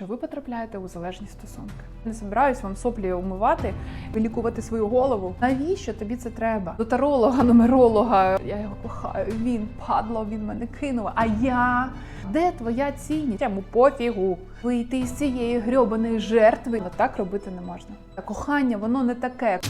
що ви потрапляєте у залежні стосунки. Не збираюсь вам соплі умивати, вилікувати свою голову. Навіщо тобі це треба? До таролога, нумеролога. Я його кохаю. Він падло, він мене кинув. А я де твоя цінність? Йому пофігу. Вийти з цієї грьобаної жертви. Але так робити не можна. Кохання, воно не таке.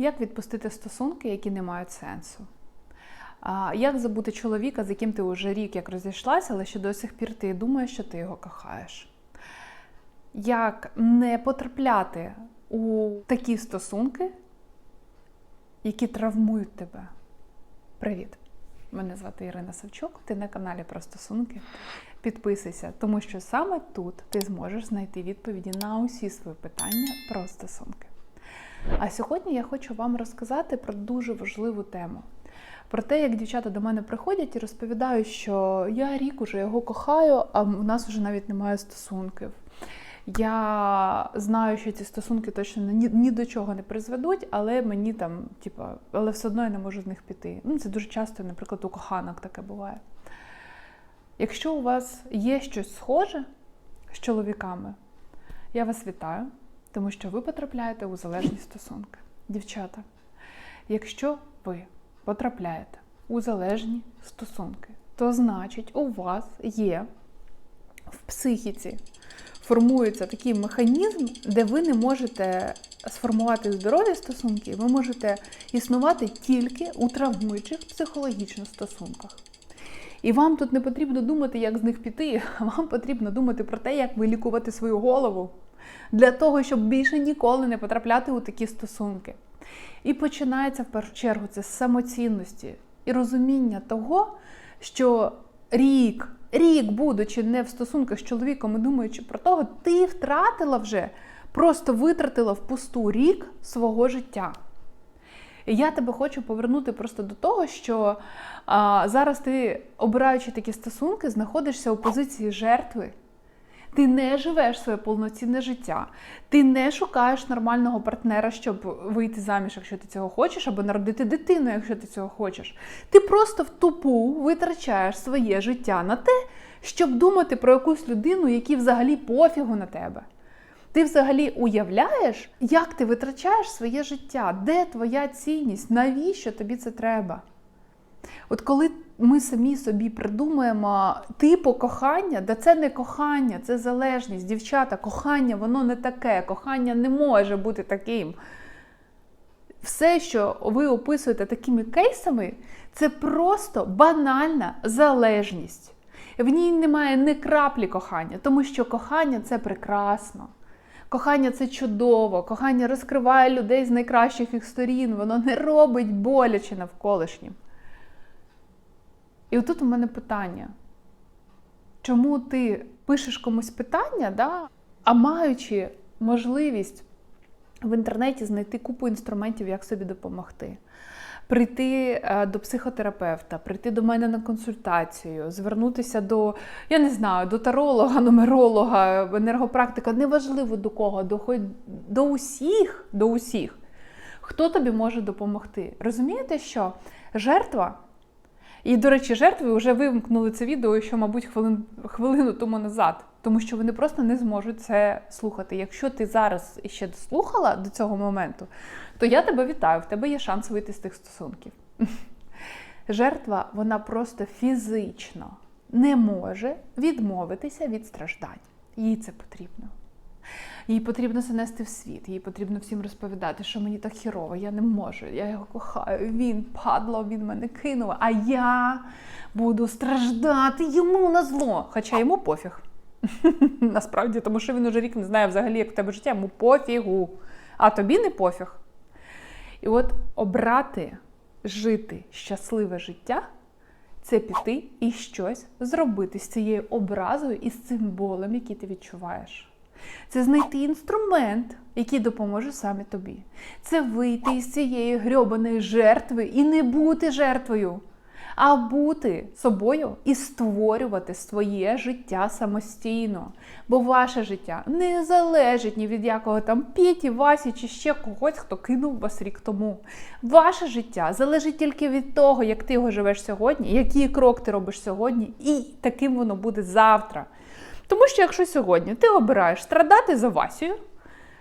Як відпустити стосунки, які не мають сенсу? Як забути чоловіка, з яким ти вже рік як розійшлася, але ще до сих пір ти думаєш, що ти його кохаєш? Як не потрапляти у такі стосунки, які травмують тебе? Привіт! Мене звати Ірина Савчук, ти на каналі про стосунки. Підписуйся, тому що саме тут ти зможеш знайти відповіді на усі свої питання про стосунки. А сьогодні я хочу вам розказати про дуже важливу тему. Про те, як дівчата до мене приходять і розповідають, що я рік уже його кохаю, а в нас вже навіть немає стосунків. Я знаю, що ці стосунки точно ні, ні до чого не призведуть, але мені там, типа, але все одно я не можу з них піти. Ну, це дуже часто, наприклад, у коханок таке буває. Якщо у вас є щось схоже з чоловіками, я вас вітаю, тому що ви потрапляєте у залежні стосунки. Дівчата, якщо ви потрапляєте у залежні стосунки, то значить у вас є в психіці формується такий механізм, де ви не можете сформувати здорові стосунки, ви можете існувати тільки у травмуючих психологічних стосунках. І вам тут не потрібно думати, як з них піти, а вам потрібно думати про те, як вилікувати свою голову для того, щоб більше ніколи не потрапляти у такі стосунки. І починається в першу чергу це з самоцінності і розуміння того, що рік, рік, будучи не в стосунках з чоловіком і думаючи про того, ти втратила вже, просто витратила впусту рік свого життя. І я тебе хочу повернути просто до того, що а, зараз ти, обираючи такі стосунки, знаходишся у позиції жертви. Ти не живеш своє повноцінне життя, ти не шукаєш нормального партнера, щоб вийти заміж, якщо ти цього хочеш, або народити дитину, якщо ти цього хочеш. Ти просто в тупу витрачаєш своє життя на те, щоб думати про якусь людину, якій взагалі пофігу на тебе. Ти взагалі уявляєш, як ти витрачаєш своє життя, де твоя цінність, навіщо тобі це треба? От коли ми самі собі придумаємо типу кохання, да це не кохання, це залежність. Дівчата, кохання, воно не таке, кохання не може бути таким. Все, що ви описуєте такими кейсами, це просто банальна залежність. В ній немає ні краплі кохання, тому що кохання це прекрасно. Кохання це чудово, кохання розкриває людей з найкращих їх сторін, воно не робить боляче навколишнім. І отут у мене питання. Чому ти пишеш комусь питання, да, а маючи можливість в інтернеті знайти купу інструментів, як собі допомогти? Прийти е, до психотерапевта, прийти до мене на консультацію, звернутися до, я не знаю, до таролога, нумеролога, енергопрактика, неважливо до кого, до, до усіх, до усіх, хто тобі може допомогти. Розумієте, що жертва і, до речі, жертви вже вимкнули це відео, що, мабуть, хвилин, хвилину тому назад, тому що вони просто не зможуть це слухати. Якщо ти зараз ще дослухала до цього моменту, то я тебе вітаю, в тебе є шанс вийти з тих стосунків. Жертва, вона просто фізично не може відмовитися від страждань. Їй це потрібно. Їй потрібно занести в світ, їй потрібно всім розповідати, що мені так хірово, я не можу, я його кохаю, він падло, він мене кинув, а я буду страждати йому на зло. Хоча йому пофіг. Насправді, тому що він уже рік не знає взагалі, як в тебе життя, йому пофігу. А тобі не пофіг. І от обрати жити щасливе життя це піти і щось зробити з цією образою і з цим болем, який ти відчуваєш. Це знайти інструмент, який допоможе саме тобі. Це вийти із цієї грьобаної жертви і не бути жертвою. а бути собою і створювати своє життя самостійно. Бо ваше життя не залежить ні від якого там Петі, Васі чи ще когось, хто кинув вас рік тому. Ваше життя залежить тільки від того, як ти його живеш сьогодні, який крок ти робиш сьогодні, і таким воно буде завтра. Тому що якщо сьогодні ти обираєш страдати за Васію,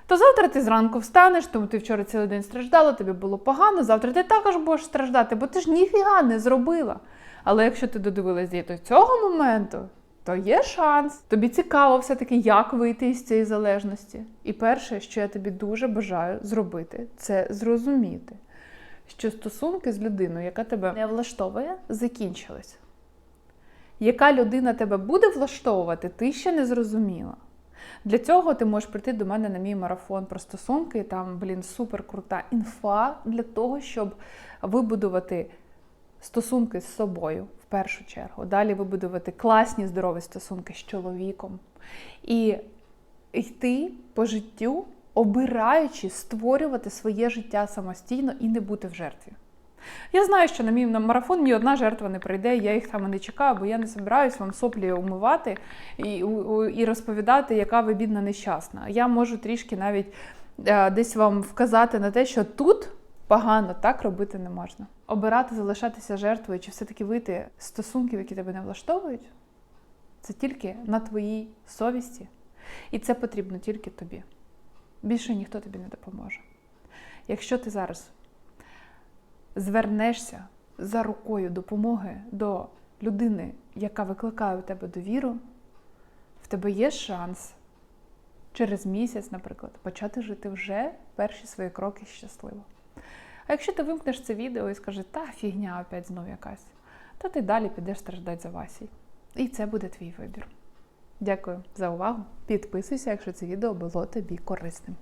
то завтра ти зранку встанеш, тому ти вчора цілий день страждала, тобі було погано, завтра ти також будеш страждати, бо ти ж ніфіга не зробила. Але якщо ти додивилась до цього моменту, то є шанс. Тобі цікаво все-таки, як вийти із цієї залежності. І перше, що я тобі дуже бажаю зробити, це зрозуміти, що стосунки з людиною, яка тебе не влаштовує, закінчились. Яка людина тебе буде влаштовувати, ти ще не зрозуміла. Для цього ти можеш прийти до мене на мій марафон про стосунки. Там, блін, супер крута інфа для того, щоб вибудувати стосунки з собою в першу чергу. Далі вибудувати класні здорові стосунки з чоловіком. І йти по життю, обираючи створювати своє життя самостійно і не бути в жертві. Я знаю, що на мій на марафон ні одна жертва не прийде, я їх там і не чекаю, бо я не збираюсь вам соплі умивати і і розповідати, яка ви бідна нещасна. Я можу трішки навіть е, десь вам вказати на те, що тут погано так робити не можна. Обирати, залишатися жертвою чи все-таки вийти з стосунків, які тебе не влаштовують, це тільки на твоїй совісті. І це потрібно тільки тобі. Більше ніхто тобі не допоможе. Якщо ти зараз звернешся за рукою допомоги до людини, яка викликає у тебе довіру, в тебе є шанс через місяць, наприклад, почати жити вже перші свої кроки щасливо. А якщо ти вимкнеш це відео і скажеш, та фігня опять знов якась, то ти далі підеш страждати за Васій. І це буде твій вибір. Дякую за увагу. Підписуйся, якщо це відео було тобі корисним.